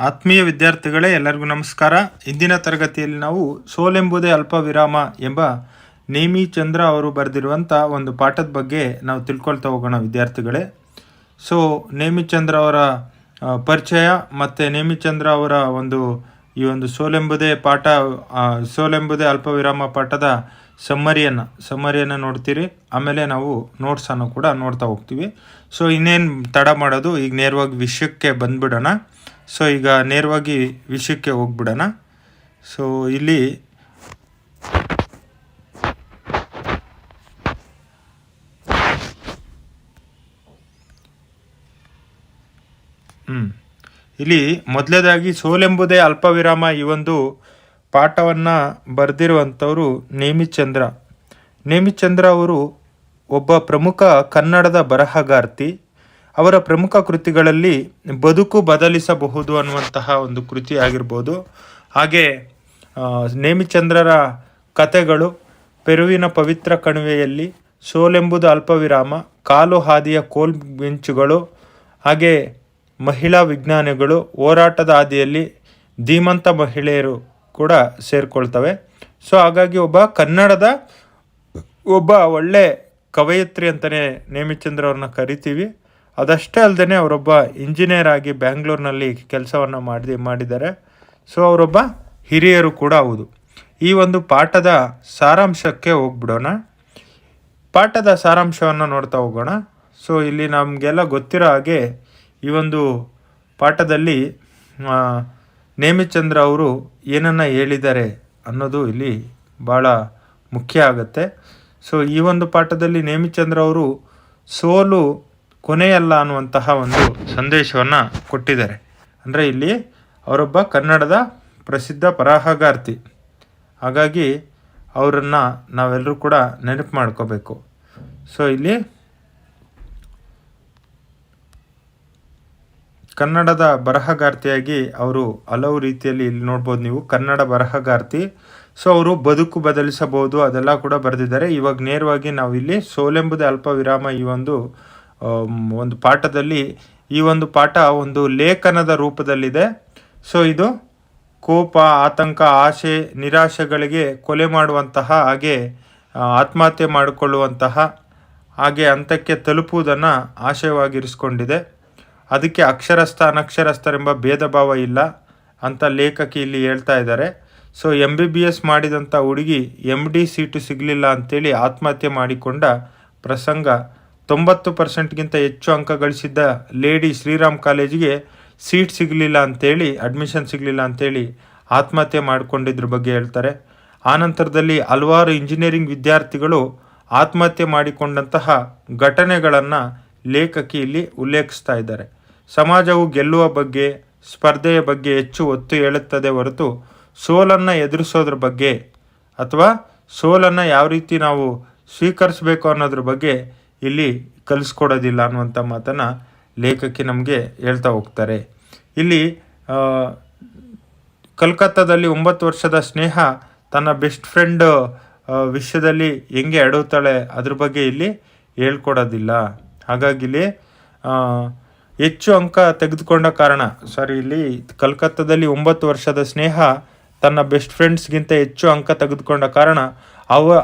ಆತ್ಮೀಯ ವಿದ್ಯಾರ್ಥಿಗಳೇ, ಎಲ್ಲರಿಗೂ ನಮಸ್ಕಾರ. ಇಂದಿನ ತರಗತಿಯಲ್ಲಿ ನಾವು ಸೋಲೆಂಬುದೇ ಅಲ್ಪ ವಿರಾಮ ಎಂಬ ನೇಮಿ ಚಂದ್ರ ಅವರು ಬರೆದಿರುವಂಥ ಒಂದು ಪಾಠದ ಬಗ್ಗೆ ನಾವು ತಿಳ್ಕೊಳ್ತಾ ಹೋಗೋಣ ವಿದ್ಯಾರ್ಥಿಗಳೇ. ಸೊ ನೇಮಿಚಂದ್ರ ಅವರ ಪರಿಚಯ ಮತ್ತು ನೇಮಿಚಂದ್ರ ಅವರ ಒಂದು, ಈ ಒಂದು ಸೋಲೆಂಬುದೇ ಪಾಠ ಸೋಲೆಂಬುದೇ ಅಲ್ಪ ವಿರಾಮ ಪಾಠದ ಸಮ್ಮರಿಯನ್ನು ಸಮ್ಮರಿಯನ್ನು ನೋಡ್ತೀರಿ. ಆಮೇಲೆ ನಾವು ನೋಟ್ಸನ್ನು ಕೂಡ ನೋಡ್ತಾ ಹೋಗ್ತೀವಿ. ಸೊ ಇನ್ನೇನು ತಡ ಮಾಡೋದು, ಈಗ ನೇರವಾಗಿ ವಿಷಯಕ್ಕೆ ಬಂದ್ಬಿಡೋಣ. ಸೊ ಈಗ ನೇರವಾಗಿ ವಿಷಯಕ್ಕೆ ಹೋಗ್ಬಿಡೋಣ. ಸೊ ಇಲ್ಲಿ ಹ್ಞೂ ಇಲ್ಲಿ ಮೊದಲೇದಾಗಿ ಸೋಲೆಂಬುದೇ ಅಲ್ಪವಿರಾಮ ಈ ಒಂದು ಪಾಠವನ್ನು ಬರೆದಿರುವಂಥವರು ನೇಮಿಚಂದ್ರ. ನೇಮಿಚಂದ್ರ ಅವರು ಒಬ್ಬ ಪ್ರಮುಖ ಕನ್ನಡದ ಬರಹಗಾರ್ತಿ. ಅವರ ಪ್ರಮುಖ ಕೃತಿಗಳಲ್ಲಿ ಬದುಕು ಬದಲಿಸಬಹುದು ಅನ್ನುವಂತಹ ಒಂದು ಕೃತಿ ಆಗಿರ್ಬೋದು. ಹಾಗೆ ನೇಮಿಚಂದ್ರರ ಕತೆಗಳು ಪೆರುವಿನ ಪವಿತ್ರ ಕಣಿವೆಯಲ್ಲಿ, ಸೋಲೆಂಬುದು ಅಲ್ಪವಿರಾಮ, ಕಾಲು ಹಾದಿಯ ಕೋಲ್ ಬೆಂಚುಗಳು ಹಾಗೆ ಮಹಿಳಾ ವಿಜ್ಞಾನಿಗಳು ಹೋರಾಟದ ಹಾದಿಯಲ್ಲಿ ಧೀಮಂತ ಮಹಿಳೆಯರು ಕೂಡ ಸೇರಿಕೊಳ್ತವೆ. ಸೊ, ಹಾಗಾಗಿ ಒಬ್ಬ ಕನ್ನಡದ ಒಬ್ಬ ಒಳ್ಳೆ ಕವಯತ್ರಿ ಅಂತಲೇ ನೇಮಿಚಂದ್ರ ಅವ್ರನ್ನ ಕರಿತೀವಿ. ಅದಷ್ಟೇ ಅಲ್ಲದೆ ಅವರೊಬ್ಬ ಇಂಜಿನಿಯರ್ ಆಗಿ ಬ್ಯಾಂಗ್ಳೂರ್ನಲ್ಲಿ ಕೆಲಸವನ್ನು ಮಾಡಿ ಮಾಡಿದ್ದಾರೆ. ಸೊ ಅವರೊಬ್ಬ ಹಿರಿಯರು ಕೂಡ ಹೌದು. ಈ ಒಂದು ಪಾಠದ ಸಾರಾಂಶಕ್ಕೆ ಹೋಗ್ಬಿಡೋಣ. ಪಾಠದ ಸಾರಾಂಶವನ್ನು ನೋಡ್ತಾ ಹೋಗೋಣ. ಸೊ ಇಲ್ಲಿ ನಮಗೆಲ್ಲ ಗೊತ್ತಿರೋ ಹಾಗೆ ಈ ಒಂದು ಪಾಠದಲ್ಲಿ ನೇಮಿಚಂದ್ರ ಅವರು ಏನನ್ನು ಹೇಳಿದ್ದಾರೆ ಅನ್ನೋದು ಇಲ್ಲಿ ಭಾಳ ಮುಖ್ಯ ಆಗುತ್ತೆ. ಸೊ ಈ ಒಂದು ಪಾಠದಲ್ಲಿ ನೇಮಿಚಂದ್ರ ಅವರು ಸೋಲು ಕೊನೆಯಲ್ಲ ಅನ್ನುವಂತಹ ಒಂದು ಸಂದೇಶವನ್ನು ಕೊಟ್ಟಿದ್ದಾರೆ. ಅಂದರೆ ಇಲ್ಲಿ ಅವರೊಬ್ಬ ಕನ್ನಡದ ಪ್ರಸಿದ್ಧ ಬರಹಗಾರ್ತಿ ಹಾಗಾಗಿ ಅವರನ್ನು ನಾವೆಲ್ಲರೂ ಕೂಡ ನೆನಪು ಮಾಡ್ಕೋಬೇಕು. ಸೊ ಇಲ್ಲಿ ಕನ್ನಡದ ಬರಹಗಾರ್ತಿಯಾಗಿ ಅವರು ಹಲವು ರೀತಿಯಲ್ಲಿ ಇಲ್ಲಿ ನೋಡ್ಬೋದು ನೀವು. ಕನ್ನಡ ಬರಹಗಾರ್ತಿ. ಸೊ ಅವರು ಬದುಕು ಬದಲಿಸಬಹುದು ಅದೆಲ್ಲ ಕೂಡ ಬರೆದಿದ್ದಾರೆ. ಇವಾಗ ನೇರವಾಗಿ ನಾವು ಇಲ್ಲಿ ಸೋಲೆಂಬುದೇ ಅಲ್ಪ ವಿರಾಮ ಈ ಒಂದು ಒಂದು ಪಾಠದಲ್ಲಿ ಈ ಒಂದು ಪಾಠ ಒಂದು ಲೇಖನದ ರೂಪದಲ್ಲಿದೆ. ಸೊ ಇದು ಕೋಪ, ಆತಂಕ, ಆಸೆ, ನಿರಾಶೆಗಳಿಗೆ ಕೊಲೆ ಮಾಡುವಂತಹ ಹಾಗೆ ಆತ್ಮಹತ್ಯೆ ಮಾಡಿಕೊಳ್ಳುವಂತಹ ಹಾಗೆ ಹಂತಕ್ಕೆ ತಲುಪುವುದನ್ನು ಆಶಯವಾಗಿರಿಸ್ಕೊಂಡಿದೆ. ಅದಕ್ಕೆ ಅಕ್ಷರಸ್ಥ ಅನಕ್ಷರಸ್ಥರೆಂಬ ಭೇದ ಭಾವ ಇಲ್ಲ ಅಂತ ಲೇಖಕಿ ಇಲ್ಲಿ ಹೇಳ್ತಾ ಇದ್ದಾರೆ. So M B B S ಮಾಡಿದಂಥ ಹುಡುಗಿ ಎಂ ಡಿ ಸೀಟು ಸಿಗಲಿಲ್ಲ ಅಂಥೇಳಿ ಆತ್ಮಹತ್ಯೆ ಮಾಡಿಕೊಂಡ ಪ್ರಸಂಗ ತೊಂಬತ್ತು ಪರ್ಸೆಂಟ್ಗಿಂತ ಹೆಚ್ಚು ಅಂಕ ಗಳಿಸಿದ್ದ ಲೇಡಿ ಶ್ರೀರಾಮ್ ಕಾಲೇಜಿಗೆ ಸೀಟ್ ಸಿಗಲಿಲ್ಲ ಅಂತೇಳಿ, ಅಡ್ಮಿಷನ್ ಸಿಗಲಿಲ್ಲ ಅಂತೇಳಿ ಆತ್ಮಹತ್ಯೆ ಮಾಡಿಕೊಂಡಿದ್ರ ಬಗ್ಗೆ ಹೇಳ್ತಾರೆ. ಆನಂತರದಲ್ಲಿ ಹಲವಾರು ಇಂಜಿನಿಯರಿಂಗ್ ವಿದ್ಯಾರ್ಥಿಗಳು ಆತ್ಮಹತ್ಯೆ ಮಾಡಿಕೊಂಡಂತಹ ಘಟನೆಗಳನ್ನು ಲೇಖಕಿ ಇಲ್ಲಿ ಉಲ್ಲೇಖಿಸ್ತಾ ಇದ್ದಾರೆ. ಸಮಾಜವು ಗೆಲ್ಲುವ ಬಗ್ಗೆ, ಸ್ಪರ್ಧೆಯ ಬಗ್ಗೆ ಹೆಚ್ಚು ಒತ್ತು ಹೇಳುತ್ತದೆ ಹೊರತು ಸೋಲನ್ನು ಎದುರಿಸೋದ್ರ ಬಗ್ಗೆ ಅಥವಾ ಸೋಲನ್ನು ಯಾವ ರೀತಿ ನಾವು ಸ್ವೀಕರಿಸಬೇಕು ಅನ್ನೋದ್ರ ಬಗ್ಗೆ ಇಲ್ಲಿ ಕಲಿಸ್ಕೊಡೋದಿಲ್ಲ ಅನ್ನುವಂಥ ಮಾತನ್ನು ಲೇಖಕಿ ನಮಗೆ ಹೇಳ್ತಾ ಹೋಗ್ತಾರೆ. ಇಲ್ಲಿ ಕಲ್ಕತ್ತಾದಲ್ಲಿ ಒಂಬತ್ತು ವರ್ಷದ ಸ್ನೇಹ ತನ್ನ ಬೆಸ್ಟ್ ಫ್ರೆಂಡ್ ವಿಷಯದಲ್ಲಿ ಹೆಂಗೆ ಅಡುತ್ತಾಳೆ ಅದ್ರ ಬಗ್ಗೆ ಇಲ್ಲಿ ಹೇಳ್ಕೊಡೋದಿಲ್ಲ. ಹಾಗಾಗಿ ಇಲ್ಲಿ ಹೆಚ್ಚು ಅಂಕ ತೆಗೆದುಕೊಂಡ ಕಾರಣ ಸಾರಿ ಇಲ್ಲಿ ಕಲ್ಕತ್ತಾದಲ್ಲಿ ಒಂಬತ್ತು ವರ್ಷದ ಸ್ನೇಹ ತನ್ನ ಬೆಸ್ಟ್ ಫ್ರೆಂಡ್ಸ್ಗಿಂತ ಹೆಚ್ಚು ಅಂಕ ತೆಗೆದುಕೊಂಡ ಕಾರಣ ಅವ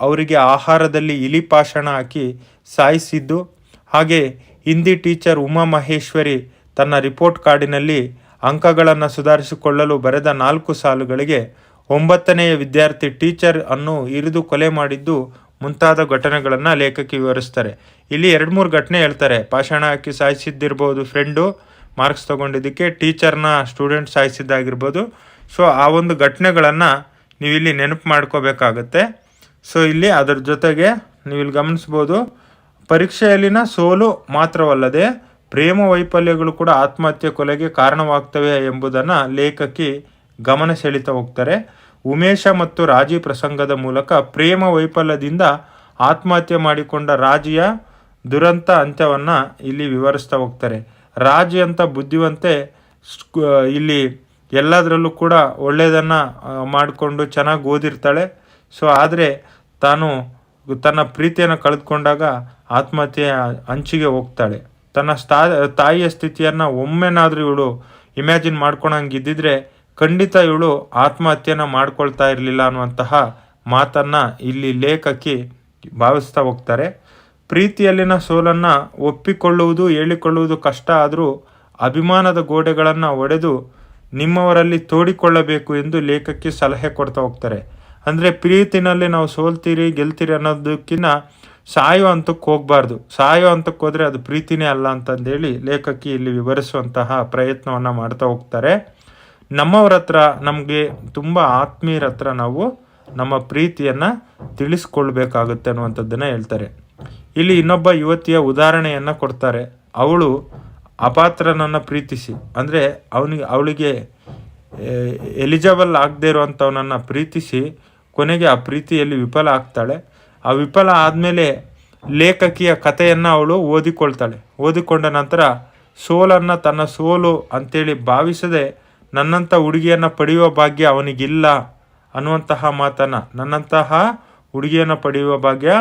ಅವರಿಗೆ ಆಹಾರದಲ್ಲಿ ಇಲಿ ಪಾಷಾಣ ಹಾಕಿ ಸಾಯಿಸಿದ್ದು. ಹಾಗೆ ಹಿಂದಿ ಟೀಚರ್ ಉಮಾ ಮಹೇಶ್ವರಿ ತನ್ನ ರಿಪೋರ್ಟ್ ಕಾರ್ಡಿನಲ್ಲಿ ಅಂಕಗಳನ್ನು ಸುಧಾರಿಸಿಕೊಳ್ಳಲು ಬರೆದ ನಾಲ್ಕು ಸಾಲುಗಳಿಗೆ ಒಂಬತ್ತನೆಯ ವಿದ್ಯಾರ್ಥಿ ಟೀಚರ್ ಅನ್ನು ಇರಿದು ಕೊಲೆ ಮಾಡಿದ್ದು ಮುಂತಾದ ಘಟನೆಗಳನ್ನು ಲೇಖಕಿ ವಿವರಿಸ್ತಾರೆ ಇಲ್ಲಿ ಎರಡು ಮೂರು ಘಟನೆ ಹೇಳ್ತಾರೆ. ಪಾಷಾಣ ಹಾಕಿ ಸಾಯಿಸಿದ್ದಿರ್ಬೋದು ಫ್ರೆಂಡು, ಮಾರ್ಕ್ಸ್ ತೊಗೊಂಡಿದ್ದಕ್ಕೆ ಟೀಚರ್ನ ಸ್ಟೂಡೆಂಟ್ ಸಾಯಿಸಿದ್ದಾಗಿರ್ಬೋದು. ಸೊ, ಆ ಒಂದು ಘಟನೆಗಳನ್ನು ನೀವು ಇಲ್ಲಿ ನೆನಪು ಮಾಡ್ಕೋಬೇಕಾಗತ್ತೆ. ಸೊ ಇಲ್ಲಿ ಅದರ ಜೊತೆಗೆ ನೀವು ಇಲ್ಲಿ ಗಮನಿಸ್ಬೋದು, ಪರೀಕ್ಷೆಯಲ್ಲಿನ ಸೋಲು ಮಾತ್ರವಲ್ಲದೆ ಪ್ರೇಮ ವೈಫಲ್ಯಗಳು ಕೂಡ ಆತ್ಮಹತ್ಯೆ ಕೊಲೆಗೆ ಕಾರಣವಾಗ್ತವೆ ಎಂಬುದನ್ನು ಲೇಖಕಿ ಗಮನ ಸೆಳೀತಾ ಹೋಗ್ತಾರೆ. ಉಮೇಶ ಮತ್ತು ರಾಜಿ ಪ್ರಸಂಗದ ಮೂಲಕ ಪ್ರೇಮ ವೈಫಲ್ಯದಿಂದ ಆತ್ಮಹತ್ಯೆ ಮಾಡಿಕೊಂಡ ರಾಜಿಯ ದುರಂತ ಅಂತ್ಯವನ್ನು ಇಲ್ಲಿ ವಿವರಿಸ್ತಾ ಹೋಗ್ತಾರೆ. ರಾಜಿ ಅಂತ ಬುದ್ಧಿವಂತೆ ಇಲ್ಲಿ ಎಲ್ಲದರಲ್ಲೂ ಕೂಡ ಒಳ್ಳೆಯದನ್ನು ಮಾಡಿಕೊಂಡು ಚೆನ್ನಾಗಿ ಓದಿರ್ತಾಳೆ. ಸೊ ಆದರೆ ತಾನು ತನ್ನ ಪ್ರೀತಿಯನ್ನು ಕಳೆದುಕೊಂಡಾಗ ಆತ್ಮಹತ್ಯೆಯ ಅಂಚಿಗೆ ಹೋಗ್ತಾಳೆ. ತನ್ನ ಸ್ಥಾ ತಾಯಿಯ ಸ್ಥಿತಿಯನ್ನು ಒಮ್ಮೆನಾದರೂ ಇವಳು ಇಮ್ಯಾಜಿನ್ ಮಾಡ್ಕೊಳಂಗಿದ್ದಿದ್ರೆ ಖಂಡಿತ ಇವಳು ಆತ್ಮಹತ್ಯೆನ ಮಾಡ್ಕೊಳ್ತಾ ಇರಲಿಲ್ಲ ಅನ್ನುವಂತಹ ಮಾತನ್ನು ಇಲ್ಲಿ ಲೇಖಕಿ ಭಾವಿಸ್ತಾ ಹೋಗ್ತಾರೆ. ಪ್ರೀತಿಯಲ್ಲಿನ ಸೋಲನ್ನು ಒಪ್ಪಿಕೊಳ್ಳುವುದು, ಹೇಳಿಕೊಳ್ಳುವುದು ಕಷ್ಟ ಆದರೂ ಅಭಿಮಾನದ ಗೋಡೆಗಳನ್ನು ಒಡೆದು ನಿಮ್ಮವರಲ್ಲಿ ತೋಡಿಕೊಳ್ಳಬೇಕು ಎಂದು ಲೇಖಕ್ಕೆ ಸಲಹೆ ಕೊಡ್ತಾ ಹೋಗ್ತಾರೆ. ಅಂದರೆ ಪ್ರೀತಿನಲ್ಲಿ ನಾವು ಸೋಲ್ತೀರಿ, ಗೆಲ್ತೀರಿ ಅನ್ನೋದಕ್ಕಿಂತ ಸಾಯೋ ಹಂತಕ್ಕೆ ಹೋಗಬಾರ್ದು. ಸಾಯೋ ಹಂತಕ್ಕೆ ಹೋದರೆ ಅದು ಪ್ರೀತಿನೇ ಅಲ್ಲ ಅಂತಂದೇಳಿ ಲೇಖಕಿ ಇಲ್ಲಿ ವಿವರಿಸುವಂತಹ ಪ್ರಯತ್ನವನ್ನು ಮಾಡ್ತಾ ಹೋಗ್ತಾರೆ. ನಮ್ಮವ್ರ ಹತ್ರ ನಮಗೆ ತುಂಬ ಆತ್ಮೀಯರ ಹತ್ರ ನಾವು ನಮ್ಮ ಪ್ರೀತಿಯನ್ನು ತಿಳಿಸ್ಕೊಳ್ಬೇಕಾಗುತ್ತೆ ಅನ್ನುವಂಥದ್ದನ್ನು ಹೇಳ್ತಾರೆ. ಇಲ್ಲಿ ಇನ್ನೊಬ್ಬ ಯುವತಿಯ ಉದಾಹರಣೆಯನ್ನು ಕೊಡ್ತಾರೆ. ಅವಳು ಅಪಾತ್ರನನ್ನು ಪ್ರೀತಿಸಿ. ಅಂದರೆ ಅವನಿಗೆ, ಅವಳಿಗೆ ಎಲಿಜಬಲ್ ಆಗದೇ ಇರುವಂಥವನನ್ನು ಪ್ರೀತಿಸಿ, ಕೊನೆಗೆ ಆ ಪ್ರೀತಿಯಲ್ಲಿ ವಿಫಲ ಆಗ್ತಾಳೆ. ಆ ವಿಫಲ ಆದಮೇಲೆ ಲೇಖಕಿಯ ಕಥೆಯನ್ನು ಅವಳು ಓದಿಕೊಳ್ತಾಳೆ. ಓದಿಕೊಂಡ ನಂತರ ಸೋಲನ್ನು ತನ್ನ ಸೋಲು ಅಂತೇಳಿ ಭಾವಿಸದೆ ನನ್ನಂಥ ಹುಡುಗಿಯನ್ನು ಪಡೆಯುವ ಭಾಗ್ಯ ಅವನಿಗಿಲ್ಲ ಅನ್ನುವಂತಹ ಮಾತನ್ನು, ನನ್ನಂತಹ ಹುಡುಗಿಯನ್ನು ಪಡೆಯುವ ಭಾಗ್ಯ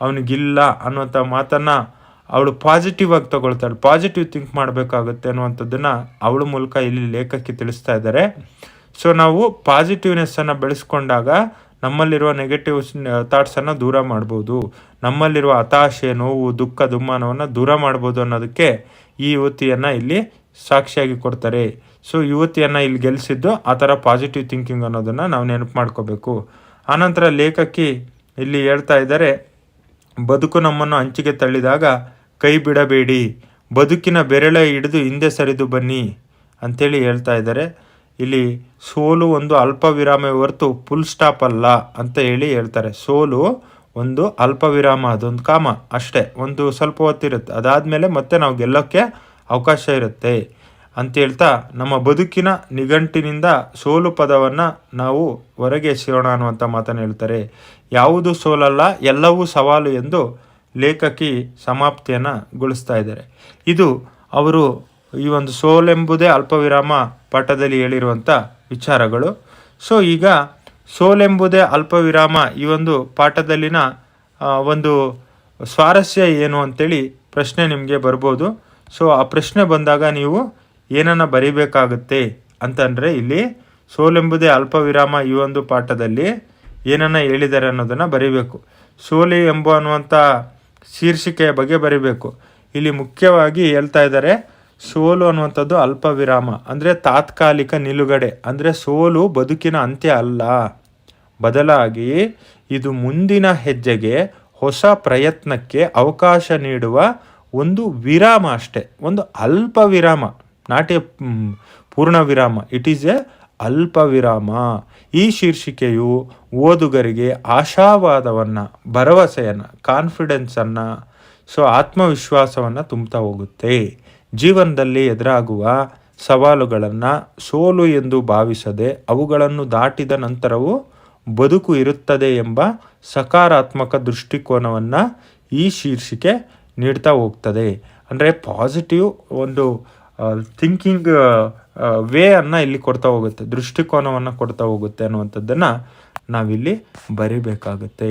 ಅವನಿಗಿಲ್ಲ ಅನ್ನುವಂಥ ಮಾತನ್ನು ಅವಳು ಪಾಸಿಟಿವ್ ಆಗಿ ತಗೊಳ್ತಾಳೆ. ಪಾಸಿಟಿವ್ ಥಿಂಕ್ ಮಾಡಬೇಕಾಗುತ್ತೆ ಅನ್ನುವಂಥದ್ದನ್ನು ಅವಳ ಮೂಲಕ ಇಲ್ಲಿ ಲೇಖಕಿ ತಿಳಿಸ್ತಾ ಇದ್ದಾರೆ. ಸೊ ನಾವು ಪಾಸಿಟಿವ್ನೆಸ್ಸನ್ನು ಬೆಳೆಸ್ಕೊಂಡಾಗ ನಮ್ಮಲ್ಲಿರುವ ನೆಗೆಟಿವ್ ಥಾಟ್ಸನ್ನು ದೂರ ಮಾಡ್ಬೋದು. ನಮ್ಮಲ್ಲಿರುವ ಹತಾಶೆ, ನೋವು, ದುಃಖ, ದುಮ್ಮಾನವನ್ನು ದೂರ ಮಾಡ್ಬೋದು ಅನ್ನೋದಕ್ಕೆ ಈ ಯುವತಿಯನ್ನು ಇಲ್ಲಿ ಸಾಕ್ಷಿಯಾಗಿ ಕೊಡ್ತಾರೆ. ಸೊ ಯುವತಿಯನ್ನು ಇಲ್ಲಿ ಗೆಲ್ಲಿಸಿದ್ದು ಆ ಥರ ಪಾಸಿಟಿವ್ ಥಿಂಕಿಂಗ್ ಅನ್ನೋದನ್ನು ನಾವು ನೆನಪು ಮಾಡ್ಕೋಬೇಕು. ಆನಂತರ ಲೇಖಕಿ ಇಲ್ಲಿ ಹೇಳ್ತಾ ಇದ್ದಾರೆ, ಬದುಕು ನಮ್ಮನ್ನು ಹಂಚಿಗೆ ತಳ್ಳಿದಾಗ ಕೈ ಬಿಡಬೇಡಿ ಬದುಕಿನ ಬೆರಳೆ ಹಿಡಿದು ಹಿಂದೆ ಸರಿದು ಬನ್ನಿ ಅಂಥೇಳಿ ಹೇಳ್ತಾ ಇದ್ದಾರೆ. ಇಲ್ಲಿ ಸೋಲು ಒಂದು ಅಲ್ಪ ವಿರಾಮ ಹೊರತು ಫುಲ್ ಸ್ಟಾಪ್ ಅಲ್ಲ ಅಂತ ಹೇಳಿ ಹೇಳ್ತಾರೆ. ಸೋಲು ಒಂದು ಅಲ್ಪ ವಿರಾಮ ಅದೊಂದು ಕಾಮ ಅಷ್ಟೇ, ಒಂದು ಸ್ವಲ್ಪ ಹೊತ್ತಿರುತ್ತೆ. ಅದಾದಮೇಲೆ ಮತ್ತೆ ನಾವು ಗೆಲ್ಲೋಕ್ಕೆ ಅವಕಾಶ ಇರುತ್ತೆ ಅಂತ ಹೇಳ್ತಾ ನಮ್ಮ ಬದುಕಿನ ನಿಘಂಟಿನಿಂದ ಸೋಲು ಪದವನ್ನು ನಾವು ಹೊರಗೆ ಎಸೆಯೋಣ ಅನ್ನುವಂಥ ಮಾತನ್ನು ಹೇಳ್ತಾರೆ. ಯಾವುದು ಸೋಲಲ್ಲ, ಎಲ್ಲವೂ ಸವಾಲು ಎಂದು ಲೇಖಕಿ ಸಮಾಪ್ತಿಯನ್ನು ಗೊಳಿಸ್ತಾ ಇದ್ದಾರೆ. ಇದು ಅವರು ಈ ಒಂದು ಸೋಲೆಂಬುದೇ ಅಲ್ಪವಿರಾಮ ಪಾಠದಲ್ಲಿ ಹೇಳಿರುವಂಥ ವಿಚಾರಗಳು. ಸೊ ಈಗ ಸೋಲೆಂಬುದೇ ಅಲ್ಪವಿರಾಮ ಈ ಒಂದು ಪಾಠದಲ್ಲಿನ ಒಂದು ಸ್ವಾರಸ್ಯ ಏನು ಅಂತೇಳಿ ಪ್ರಶ್ನೆ ನಿಮಗೆ ಬರ್ಬೋದು. ಸೊ ಆ ಪ್ರಶ್ನೆ ಬಂದಾಗ ನೀವು ಏನನ್ನು ಬರಿಬೇಕಾಗುತ್ತೆ ಅಂತಂದರೆ ಇಲ್ಲಿ ಸೋಲೆಂಬುದೇ ಅಲ್ಪವಿರಾಮ ಈ ಒಂದು ಪಾಠದಲ್ಲಿ ಏನನ್ನು ಹೇಳಿದ್ದಾರೆ ಅನ್ನೋದನ್ನು ಬರಿಬೇಕು. ಸೋಲೆ ಎಂಬ ಅನ್ನುವಂಥ ಶೀರ್ಷಿಕೆಯ ಬಗ್ಗೆ ಬರೀಬೇಕು. ಇಲ್ಲಿ ಮುಖ್ಯವಾಗಿ ಹೇಳ್ತಾ ಇದ್ದಾರೆ, ಸೋಲು ಅನ್ನುವಂಥದ್ದು ಅಲ್ಪ ವಿರಾಮ ಅಂದರೆ ತಾತ್ಕಾಲಿಕ ನಿಲುಗಡೆ, ಅಂದರೆ ಸೋಲು ಬದುಕಿನ ಅಂತ್ಯ ಅಲ್ಲ. ಬದಲಾಗಿ, ಇದು ಮುಂದಿನ ಹೆಜ್ಜೆಗೆ, ಹೊಸ ಪ್ರಯತ್ನಕ್ಕೆ ಅವಕಾಶ ನೀಡುವ ಒಂದು ವಿರಾಮ ಅಷ್ಟೆ, ಒಂದು ಅಲ್ಪ ವಿರಾಮ ನಾಟ್ ಎ ಪೂರ್ಣ ವಿರಾಮ ಇಟ್ ಈಸ್ ಎ ಅಲ್ಪ ವಿರಾಮ ಈ ಶೀರ್ಷಿಕೆಯು ಓದುಗರಿಗೆ ಆಶಾವಾದವನ್ನು, ಭರವಸೆಯನ್ನು ಕಾನ್ಫಿಡೆನ್ಸನ್ನು ಸೊ ಆತ್ಮವಿಶ್ವಾಸವನ್ನು ತುಂಬ್ತಾ ಹೋಗುತ್ತೆ. ಜೀವನದಲ್ಲಿ ಎದುರಾಗುವ ಸವಾಲುಗಳನ್ನು ಸೋಲು ಎಂದು ಭಾವಿಸದೆ ಅವುಗಳನ್ನು ದಾಟಿದ ನಂತರವೂ ಬದುಕು ಇರುತ್ತದೆ ಎಂಬ ಸಕಾರಾತ್ಮಕ ದೃಷ್ಟಿಕೋನವನ್ನು ಈ ಶೀರ್ಷಿಕೆ ನೀಡ್ತಾ ಹೋಗ್ತದೆ. ಅಂದರೆ ಪಾಸಿಟಿವ್ ಒಂದು ಥಿಂಕಿಂಗ್ ವೇ ಅನ್ನು ಇಲ್ಲಿ ಕೊಡ್ತಾ ಹೋಗುತ್ತೆ, ದೃಷ್ಟಿಕೋನವನ್ನು ಕೊಡ್ತಾ ಹೋಗುತ್ತೆ ಅನ್ನುವಂಥದ್ದನ್ನು ನಾವಿಲ್ಲಿ ಬರಿಬೇಕಾಗುತ್ತೆ.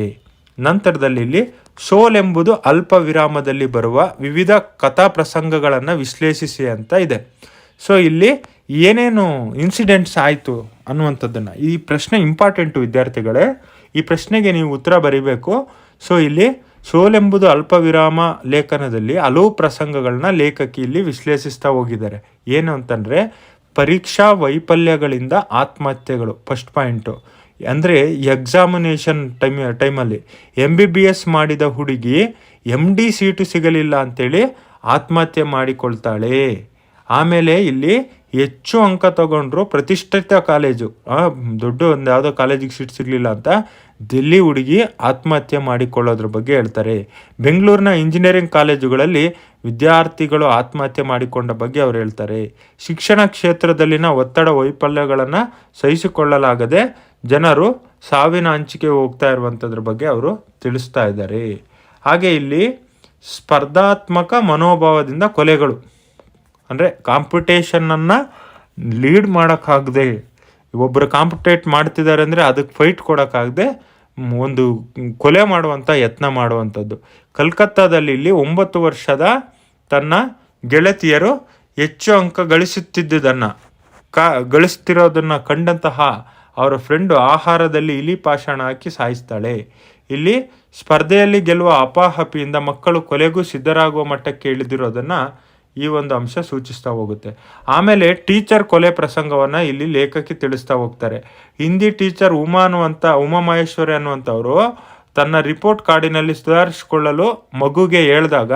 ನಂತರದಲ್ಲಿ ಇಲ್ಲಿ ಸೋಲ್ ಎಂಬುದು ಅಲ್ಪ ವಿರಾಮದಲ್ಲಿ ಬರುವ ವಿವಿಧ ಕಥಾ ಪ್ರಸಂಗಗಳನ್ನು ವಿಶ್ಲೇಷಿಸಿ ಅಂತ ಇದೆ. ಸೊ ಇಲ್ಲಿ ಏನೇನು ಇನ್ಸಿಡೆಂಟ್ಸ್ ಆಯಿತು ಅನ್ನುವಂಥದ್ದನ್ನು, ಈ ಪ್ರಶ್ನೆ ಇಂಪಾರ್ಟೆಂಟು ವಿದ್ಯಾರ್ಥಿಗಳೇ, ಈ ಪ್ರಶ್ನೆಗೆ ನೀವು ಉತ್ತರ ಬರೀಬೇಕು. ಸೊ ಇಲ್ಲಿ ಸೋಲೆಂಬುದು ಅಲ್ಪ ವಿರಾಮ ಲೇಖನದಲ್ಲಿ ಹಲವು ಪ್ರಸಂಗಗಳನ್ನ ಲೇಖಕಿ ಇಲ್ಲಿ ವಿಶ್ಲೇಷಿಸ್ತಾ ಹೋಗಿದ್ದಾರೆ. ಏನು ಅಂತಂದರೆ ಪರೀಕ್ಷಾ ವೈಫಲ್ಯಗಳಿಂದ ಆತ್ಮಹತ್ಯೆಗಳು. ಫಸ್ಟ್ ಪಾಯಿಂಟು ಅಂದರೆ ಎಕ್ಸಾಮಿನೇಷನ್ ಟೈಮ್ ಟೈಮಲ್ಲಿ ಎಂ ಬಿ ಬಿ ಎಸ್ ಮಾಡಿದ ಹುಡುಗಿ ಎಂ ಡಿ ಸೀಟು ಸಿಗಲಿಲ್ಲ ಅಂತೇಳಿ ಆತ್ಮಹತ್ಯೆ ಮಾಡಿಕೊಳ್ತಾಳೆ. ಆಮೇಲೆ ಇಲ್ಲಿ ಹೆಚ್ಚು ಅಂಕ ತಗೊಂಡ್ರು ಪ್ರತಿಷ್ಠಿತ ಕಾಲೇಜು ದೊಡ್ಡ ಒಂದು ಯಾವುದೋ ಕಾಲೇಜಿಗೆ ಸೀಟ್ ಸಿಗಲಿಲ್ಲ ಅಂತ ದಿಲ್ಲಿ ಹುಡುಗಿ ಆತ್ಮಹತ್ಯೆ ಮಾಡಿಕೊಳ್ಳೋದ್ರ ಬಗ್ಗೆ ಹೇಳ್ತಾರೆ. ಬೆಂಗಳೂರಿನ ಇಂಜಿನಿಯರಿಂಗ್ ಕಾಲೇಜುಗಳಲ್ಲಿ ವಿದ್ಯಾರ್ಥಿಗಳು ಆತ್ಮಹತ್ಯೆ ಮಾಡಿಕೊಂಡ ಬಗ್ಗೆ ಅವರು ಹೇಳ್ತಾರೆ. ಶಿಕ್ಷಣ ಕ್ಷೇತ್ರದಲ್ಲಿನ ಒತ್ತಡ ವೈಫಲ್ಯಗಳನ್ನು ಸಹಿಸಿಕೊಳ್ಳಲಾಗದೆ ಜನರು ಸಾವಿನ ಹಂಚಿಕೆ ಹೋಗ್ತಾ ಇರುವಂಥದ್ರ ಬಗ್ಗೆ ಅವರು ತಿಳಿಸ್ತಾ ಇದ್ದಾರೆ. ಹಾಗೆ ಇಲ್ಲಿ ಸ್ಪರ್ಧಾತ್ಮಕ ಮನೋಭಾವದಿಂದ ಕೊಲೆಗಳು. ಅಂದರೆ ಕಾಂಪಿಟೇಷನನ್ನು ಲೀಡ್ ಮಾಡೋಕ್ಕಾಗದೆ ಒಬ್ಬರು ಕಾಂಪಿಟೇಟ್ ಮಾಡ್ತಿದ್ದಾರೆ ಅಂದರೆ ಅದಕ್ಕೆ ಫೈಟ್ ಕೊಡೋಕ್ಕಾಗದೆ ಒಂದು ಕೊಲೆ ಮಾಡುವಂಥ ಯತ್ನ ಮಾಡುವಂಥದ್ದು. ಕಲ್ಕತ್ತಾದಲ್ಲಿ ಇಲ್ಲಿ ಒಂಬತ್ತು ವರ್ಷದ ತನ್ನ ಗೆಳತಿಯರು ಹೆಚ್ಚು ಅಂಕ ಗಳಿಸುತ್ತಿದ್ದುದನ್ನು, ಕಾ, ಗಳಿಸ್ತಿರೋದನ್ನು ಕಂಡಂತಹ ಅವರ ಫ್ರೆಂಡು ಆಹಾರದಲ್ಲಿ ಇಲಿ ಪಾಷಾಣ ಹಾಕಿ ಸಾಯಿಸ್ತಾಳೆ. ಇಲ್ಲಿ ಸ್ಪರ್ಧೆಯಲ್ಲಿ ಗೆಲ್ಲುವ ಅಪಾಹಪಿಯಿಂದ ಮಕ್ಕಳು ಕೊಲೆಗೂ ಸಿದ್ಧರಾಗುವ ಮಟ್ಟಕ್ಕೆ ಇಳಿದಿರೋದನ್ನ ಈ ಒಂದು ಅಂಶ ಸೂಚಿಸ್ತಾ ಹೋಗುತ್ತೆ. ಆಮೇಲೆ ಟೀಚರ್ ಕೊಲೆ ಪ್ರಸಂಗವನ್ನ ಇಲ್ಲಿ ಲೇಖಕಿ ತಿಳಿಸ್ತಾ ಹೋಗ್ತಾರೆ. ಹಿಂದಿ ಟೀಚರ್ ಉಮಾ ಅನ್ನುವಂಥ ಉಮಾ ಮಹೇಶ್ವರಿ ಅನ್ನುವಂಥವರು ತನ್ನ ರಿಪೋರ್ಟ್ ಕಾರ್ಡಿನಲ್ಲಿ ಸುಧಾರಿಸಿಕೊಳ್ಳಲು ಮಗುಗೆ ಹೇಳಿದಾಗ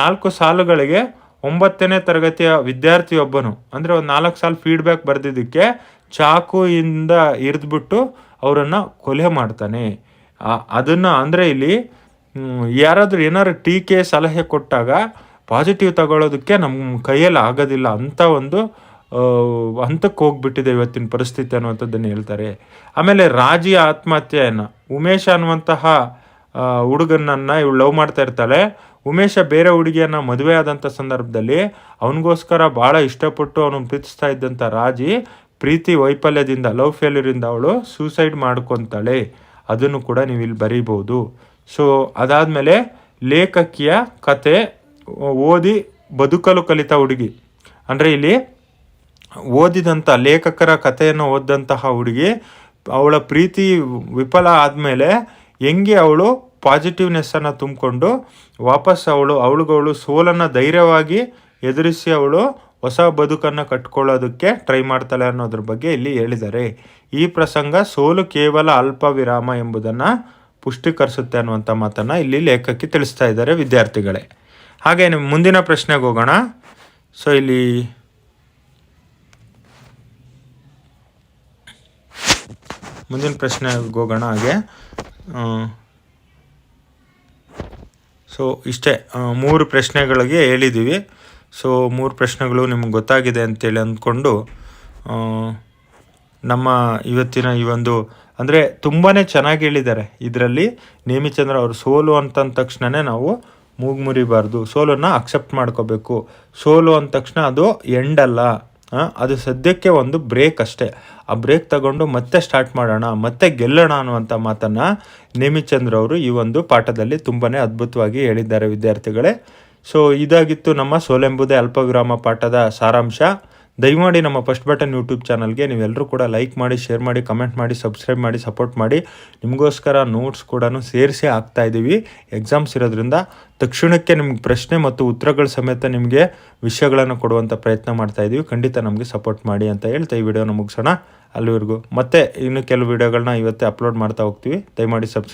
ನಾಲ್ಕು ಸಾಲುಗಳಿಗೆ ಒಂಬತ್ತನೇ ತರಗತಿಯ ವಿದ್ಯಾರ್ಥಿಯೊಬ್ಬನು, ಅಂದರೆ ಒಂದು ನಾಲ್ಕು ಸಾಲು ಫೀಡ್ಬ್ಯಾಕ್ ಬರೆದಿದ್ದಕ್ಕೆ ಚಾಕುಯಿಂದ ಇರಿದ್ಬಿಟ್ಟು ಅವರನ್ನು ಕೊಲೆ ಮಾಡ್ತಾನೆ. ಅದನ್ನು ಅಂದರೆ ಇಲ್ಲಿ ಯಾರಾದರೂ ಏನಾದ್ರು ಟೀಕೆ ಸಲಹೆ ಕೊಟ್ಟಾಗ ಪಾಸಿಟಿವ್ ತಗೊಳ್ಳೋದಕ್ಕೆ ನಮ್ಮ ಕೈಯಲ್ಲಿ ಆಗೋದಿಲ್ಲ ಅಂತ ಒಂದು ಹಂತಕ್ಕೆ ಹೋಗ್ಬಿಟ್ಟಿದೆ ಇವತ್ತಿನ ಪರಿಸ್ಥಿತಿ ಅನ್ನುವಂಥದ್ದನ್ನು ಹೇಳ್ತಾರೆ. ಆಮೇಲೆ ರಾಜಿ ಆತ್ಮಹತ್ಯೆಯನ್ನು, ಉಮೇಶ ಅನ್ನುವಂತಹ ಹುಡುಗನನ್ನ ಇವಳು ಲವ್ ಮಾಡ್ತಾ ಇರ್ತಾಳೆ. ಉಮೇಶ ಬೇರೆ ಹುಡುಗಿಯನ್ನ ಮದುವೆ ಆದಂಥ ಸಂದರ್ಭದಲ್ಲಿ ಅವನಿಗೋಸ್ಕರ ಭಾಳ ಇಷ್ಟಪಟ್ಟು ಅವನು ಪ್ರೀತಿಸ್ತಾ ಇದ್ದಂಥ ರಾಜಿ ಪ್ರೀತಿ ವೈಫಲ್ಯದಿಂದ ಲವ್ ಫೇಲ್ಯೂರಿಂದ ಅವಳು ಸೂಸೈಡ್ ಮಾಡ್ಕೊತಾಳೆ. ಅದನ್ನು ಕೂಡ ನೀವು ಇಲ್ಲಿ ಬರೀಬೋದು ಸೊ ಅದಾದಮೇಲೆ ಲೇಖಕಿಯ ಕತೆ ಓದಿ ಬದುಕಲು ಕಲಿತ ಹುಡುಗಿ. ಅಂದರೆ ಇಲ್ಲಿ ಓದಿದಂಥ ಲೇಖಕರ ಕಥೆಯನ್ನು ಓದಿದಂತಹ ಹುಡುಗಿ, ಅವಳ ಪ್ರೀತಿ ವಿಫಲ ಆದಮೇಲೆ ಹೆಂಗೆ ಅವಳು ಪಾಸಿಟಿವ್ನೆಸ್ಸನ್ನು ತುಂಬಿಕೊಂಡು ವಾಪಸ್ ಅವಳು ಅವಳುಗಳು ಸೋಲನ್ನು ಧೈರ್ಯವಾಗಿ ಎದುರಿಸಿ ಅವಳು ಹೊಸ ಬದುಕನ್ನು ಕಟ್ಕೊಳ್ಳೋದಕ್ಕೆ ಟ್ರೈ ಮಾಡ್ತಾಳೆ ಅನ್ನೋದ್ರ ಬಗ್ಗೆ ಇಲ್ಲಿ ಹೇಳಿದ್ದಾರೆ. ಈ ಪ್ರಸಂಗ ಸೋಲು ಕೇವಲ ಅಲ್ಪ ವಿರಾಮ ಎಂಬುದನ್ನು ಪುಷ್ಟೀಕರಿಸುತ್ತೆ ಅನ್ನುವಂಥ ಮಾತನ್ನು ಇಲ್ಲಿ ಲೇಖಕಿ ತಿಳಿಸ್ತಾ ಇದ್ದಾರೆ ವಿದ್ಯಾರ್ಥಿಗಳೇ. ಹಾಗೆ ಮುಂದಿನ ಪ್ರಶ್ನೆಗೆ ಹೋಗೋಣ. ಸೊ ಇಲ್ಲಿ ಮುಂದಿನ ಪ್ರಶ್ನೆಗೆ ಹೋಗೋಣ ಹಾಗೆ. ಸೊ ಇಷ್ಟೇ ಮೂರು ಪ್ರಶ್ನೆಗಳಿಗೆ ಹೇಳಿದ್ದೀವಿ. ಸೊ ಮೂರು ಪ್ರಶ್ನೆಗಳು ನಿಮ್ಗೆ ಗೊತ್ತಾಗಿದೆ ಅಂತೇಳಿ ಅಂದ್ಕೊಂಡು ನಮ್ಮ ಇವತ್ತಿನ ಈ ಒಂದು, ಅಂದರೆ ತುಂಬಾ ಚೆನ್ನಾಗಿ ಹೇಳಿದ್ದಾರೆ. ಇದರಲ್ಲಿ ನೇಮಿಚಂದ್ರ ಅವರು ಸೋಲು ಅಂತಂದ ತಕ್ಷಣವೇ ನಾವು ಮೂಗು ಮುರಿಬಾರ್ದು. ಸೋಲನ್ನು ಅಕ್ಸೆಪ್ಟ್ ಮಾಡ್ಕೋಬೇಕು. ಸೋಲು ಅಂದ ತಕ್ಷಣ ಅದು ಎಂಡ್ ಅಲ್ಲ. ಅದು ಸದ್ಯಕ್ಕೆ ಒಂದು ಬ್ರೇಕ್ ಅಷ್ಟೇ. ಆ ಬ್ರೇಕ್ ತಗೊಂಡು ಮತ್ತೆ ಸ್ಟಾರ್ಟ್ ಮಾಡೋಣ, ಮತ್ತೆ ಗೆಲ್ಲೋಣ ಅನ್ನುವಂಥ ಮಾತನ್ನು ನೇಮಿಚಂದ್ರ ಅವರು ಈ ಒಂದು ಪಾಠದಲ್ಲಿ ತುಂಬಾ ಅದ್ಭುತವಾಗಿ ಹೇಳಿದ್ದಾರೆ ವಿದ್ಯಾರ್ಥಿಗಳೇ. ಸೊ ಇದಾಗಿತ್ತು ನಮ್ಮ ಸೋಲೆಂಬುದೇ ಅಲ್ಪವಿರಾಮ ಪಾಠದ ಸಾರಾಂಶ. ದಯಮಾಡಿ ನಮ್ಮ ಫಸ್ಟ್ ಬಟನ್ ಯೂಟ್ಯೂಬ್ ಚಾನಲ್ಗೆ ನೀವೆಲ್ಲರೂ ಕೂಡ ಲೈಕ್ ಮಾಡಿ ಶೇರ್ ಮಾಡಿ ಕಮೆಂಟ್ ಮಾಡಿ ಸಬ್ಸ್ಕ್ರೈಬ್ ಮಾಡಿ ಸಪೋರ್ಟ್ ಮಾಡಿ. ನಿಮಗೋಸ್ಕರ ನೋಟ್ಸ್ ಕೂಡ ಸೇರಿಸಿ ಹಾಕ್ತಾ ಇದ್ದೀವಿ ಎಕ್ಸಾಮ್ಸ್ ಇರೋದ್ರಿಂದ ತಕ್ಷಣಕ್ಕೆ ನಿಮ್ಗೆ ಪ್ರಶ್ನೆ ಮತ್ತು ಉತ್ತರಗಳ ಸಮೇತ ನಿಮಗೆ ವಿಷಯಗಳನ್ನು ಕೊಡುವಂಥ ಪ್ರಯತ್ನ ಮಾಡ್ತಾ ಇದ್ದೀವಿ ಖಂಡಿತ ನಮಗೆ ಸಪೋರ್ಟ್ ಮಾಡಿ ಅಂತ ಹೇಳ್ತಾ ಈ ವಿಡಿಯೋನ ಮುಗಿಸೋಣ. ಅಲ್ಲಿವರೆಗೂ ಮತ್ತೆ ಇನ್ನು ಕೆಲವು ವಿಡಿಯೋಗಳನ್ನ ಇವತ್ತೇ ಅಪ್ಲೋಡ್ ಮಾಡ್ತಾ ಹೋಗ್ತೀವಿ. ದಯಮಾಡಿ ಸಬ್ಸ್ಕ್ರೈಬ್